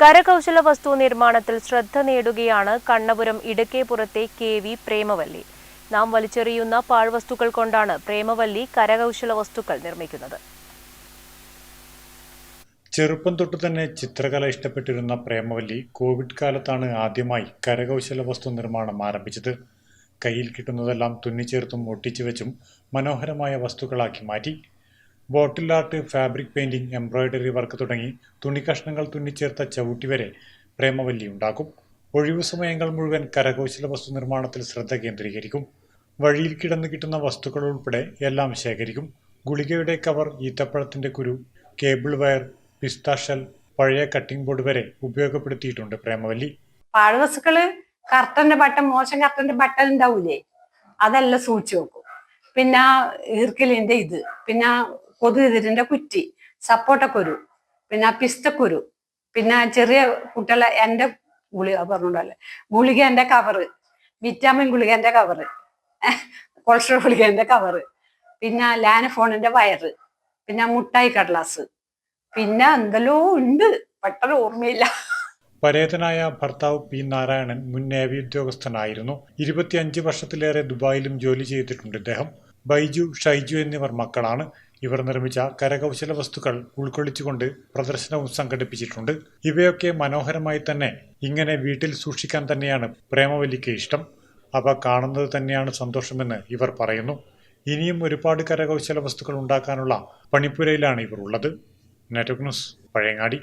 കരകൗശല വസ്തു നിർമ്മാണത്തിൽ ശ്രദ്ധ നേടുകയാണ് കണ്ണപുരം ഇടക്കേപ്പുറത്തെ കെ വി പ്രേമവല്ലി. നാം വലിച്ചെറിയുന്ന പാഴ്വസ്തുക്കൾ കൊണ്ടാണ് പ്രേമവല്ലി കരകൗശല വസ്തുക്കൾ നിർമ്മിക്കുന്നത്. ചെറുപ്പം തൊട്ട് തന്നെ ചിത്രകല ഇഷ്ടപ്പെട്ടിരുന്ന പ്രേമവല്ലി കോവിഡ് കാലത്താണ് ആദ്യമായി കരകൗശല വസ്തു നിർമ്മാണം ആരംഭിച്ചത്. കയ്യിൽ കിട്ടുന്നതെല്ലാം തുന്നിച്ചേർത്തും ഒട്ടിച്ചു വെച്ചും മനോഹരമായ വസ്തുക്കളാക്കി മാറ്റി bottle art fabric painting embroidery work തുടങ്ങി തുണിക്കഷ്ണങ്ങൾ തുന്നിച്ചേർത്ത ചവിട്ടി വരെ പ്രേമവല്ലി ഉണ്ടാക്കും. ഒഴിവു സമയങ്ങൾ മുഴുവൻ കരകൗശല വസ്തു നിർമ്മാണത്തിൽ ശ്രദ്ധ കേന്ദ്രീകരിക്കും. വഴിയിൽ കിടന്നു കിട്ടുന്ന വസ്തുക്കൾ ഉൾപ്പെടെ എല്ലാം ശേഖരിക്കും. ഗുളികയുടെ കവർ ഈത്തപ്പഴത്തിന്റെ കുരു കേബിൾ വയർ പിസ്താഷൽ പഴയ കട്ടിംഗ് ബോർഡ് വരെ ഉപയോഗപ്പെടുത്തിയിട്ടുണ്ട് പ്രേമവല്ലി. പാഴ്വസ്തുക്കൾ കർട്ടന്റെ ബട്ടൺ മോശം കർട്ടന്റെ ബട്ടൺ ഉണ്ടാവൂലേ? അതെല്ലാം സൂക്ഷിച്ചു വെക്കും. പിന്നെ ഈർക്കിലിന്റെ ഇത്. പിന്നെ കൊതുകുതിരിന്റെ കുറ്റി സപ്പോട്ടക്കുരു പിന്നെ പിസ്തക്കുരു പിന്നെ ചെറിയ കുട്ടികളെ എന്റെ ഗുളിക പറഞ്ഞോണ്ടല്ലേ ഗുളികന്റെ കവറ് വിറ്റാമിൻ ഗുളികന്റെ കവറ് കൊളസ്ട്രോൾ ഗുളികന്റെ കവറ് പിന്നെ ലാനഫോണിന്റെ വയറ് പിന്നെ മുട്ടായി കടലാസ് പിന്നെ എന്തെല്ലോ ഉണ്ട് പെട്ടെന്ന് ഓർമ്മയില്ല. പരേതനായ ഭർത്താവ് പി നാരായണൻ മുൻ നേവി ഉദ്യോഗസ്ഥനായിരുന്നു. ഇരുപത്തിയഞ്ച് വർഷത്തിലേറെ ദുബായിലും ജോലി ചെയ്തിട്ടുണ്ട് ഇദ്ദേഹം. ബൈജു ഷൈജു എന്നിവർ മക്കളാണ്. ഇവർ നിർമ്മിച്ച കരകൗശല വസ്തുക്കൾ ഉൾക്കൊള്ളിച്ചുകൊണ്ട് പ്രദർശനവും സംഘടിപ്പിച്ചിട്ടുണ്ട്. ഇവയൊക്കെ മനോഹരമായി തന്നെ ഇങ്ങനെ വീട്ടിൽ സൂക്ഷിക്കാൻ തന്നെയാണ് പ്രേമവല്ലിക്ക് ഇഷ്ടം. അവ കാണുന്നത് തന്നെയാണ് സന്തോഷമെന്ന് ഇവർ പറയുന്നു. ഇനിയും ഒരുപാട് കരകൗശല വസ്തുക്കൾ ഉണ്ടാക്കാനുള്ള പണിപ്പുരയിലാണ് ഇവർ ഉള്ളത്. Network news Pazhayangadi.